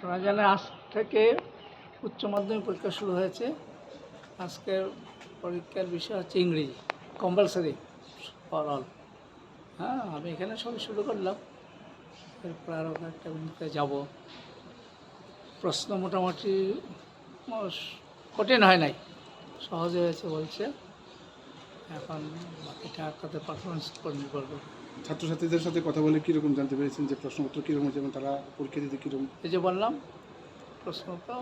আপনারা জানেন আজ থেকে উচ্চ মাধ্যমিক পরীক্ষা শুরু হয়েছে। আজকের পরীক্ষার বিষয় হচ্ছে ইংরেজি কম্পালসারি ফর অল হ্যাঁ আমি এখানে সবই শুরু করলাম। এরপর আরও একটা বিন্দুতে যাব। প্রশ্ন মোটামুটি কঠিন হয় নাই, সহজে হয়েছে বলছে। এখন বাকিটা তাদের পারফরমেন্স উপর করবে। ছাত্রছাত্রীদের সাথে কথা বলে কীরকম জানতে পেরেছেন যে প্রশ্নপত্র কীরকম হয়েছে এবং তারা পরীক্ষা দিতে কীরকম? এই যে বললাম প্রশ্ন তো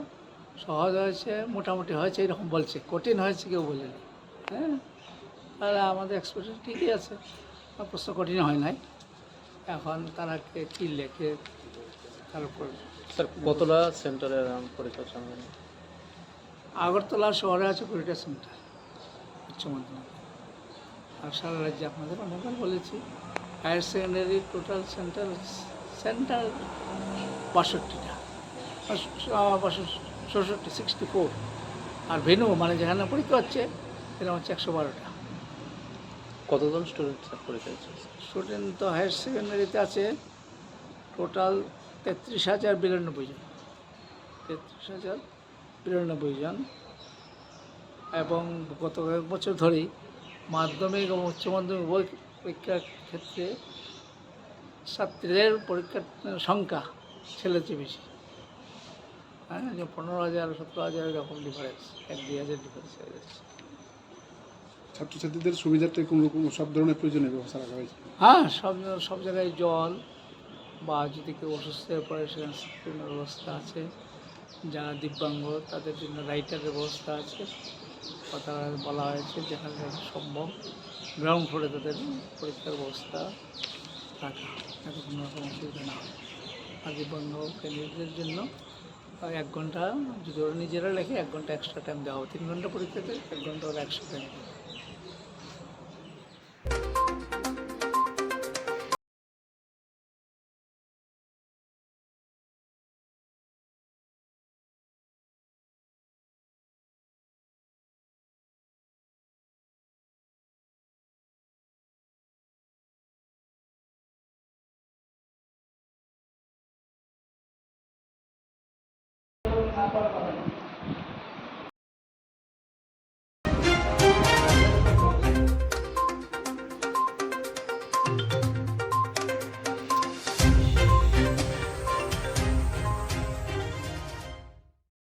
সহজ হয়েছে মোটামুটি হয়েছে এরকম বলছে। কঠিন হয়েছে কেউ বলেনি। হ্যাঁ? তাহলে আমাদের এক্সপেকটেশন ঠিকই আছে প্রশ্ন কঠিন হয় নাই। এখন তারা কে কী লেখে তার উপর স্যার কতটা সেন্টারে পরীক্ষা সামনে আগরতলা শহরে আছে কুড়িটা সেন্টার উচ্চ মাধ্যমিক। আর সারা রাজ্যে আপনাদের অনেকবার বলেছি higher secondary total centre centre বাষট্টিটা। ষষট্টি সিক্সটি ফোর আর ভেনু মানে যেখানে পরীক্ষা হচ্ছে এরকম হচ্ছে একশো বারোটা। কতজন স্টুডেন্ট পরীক্ষা দিচ্ছে? স্টুডেন্ট তো হায়ার সেকেন্ডারিতে আছে টোটাল তেত্রিশ হাজার বিরানব্বই জন। তেত্রিশ হাজার বিরানব্বই জন। এবং গত কয়েক বছর ধরেই মাধ্যমিক এবং উচ্চ মাধ্যমিক পরীক্ষার ক্ষেত্রে ছাত্রীদের পরীক্ষার সংখ্যা ছেলের চেয়ে বেশি। হ্যাঁ যে পনেরো হাজার সতেরো হাজার এরকম ডিফারেন্স এক দুই হাজার ডিফারেন্স হয়ে যাচ্ছে। ছাত্রছাত্রীদের সুবিধার্থে কোনো রকম সব ধরনের প্রয়োজনীয় ব্যবস্থা রাখা হয়েছে? হ্যাঁ সব সব জায়গায় জল বা যদি কেউ অসুস্থ হয়ে পড়ে সেখানে ব্যবস্থা আছে। যারা দিব্যাঙ্গ তাদের জন্য রাইটারের ব্যবস্থা আছে। কথা বলা হয়েছে যেখানে সম্ভব। গ্রাউন্ড ফ্লোরে তাদের পরীক্ষার ব্যবস্থা রাখা এত কোনো রকম অসুবিধা না হয় আর বন্ধ ক্যান্ডিডেটদের জন্য। এক ঘণ্টা যদি ওরা নিজেরা লেখে, এক ঘণ্টা এক্সট্রা টাইম দেওয়া হবে। তিন ঘণ্টা পরীক্ষাতে এক ঘণ্টা ওরা এক্সট্রা টাইম দেবে। para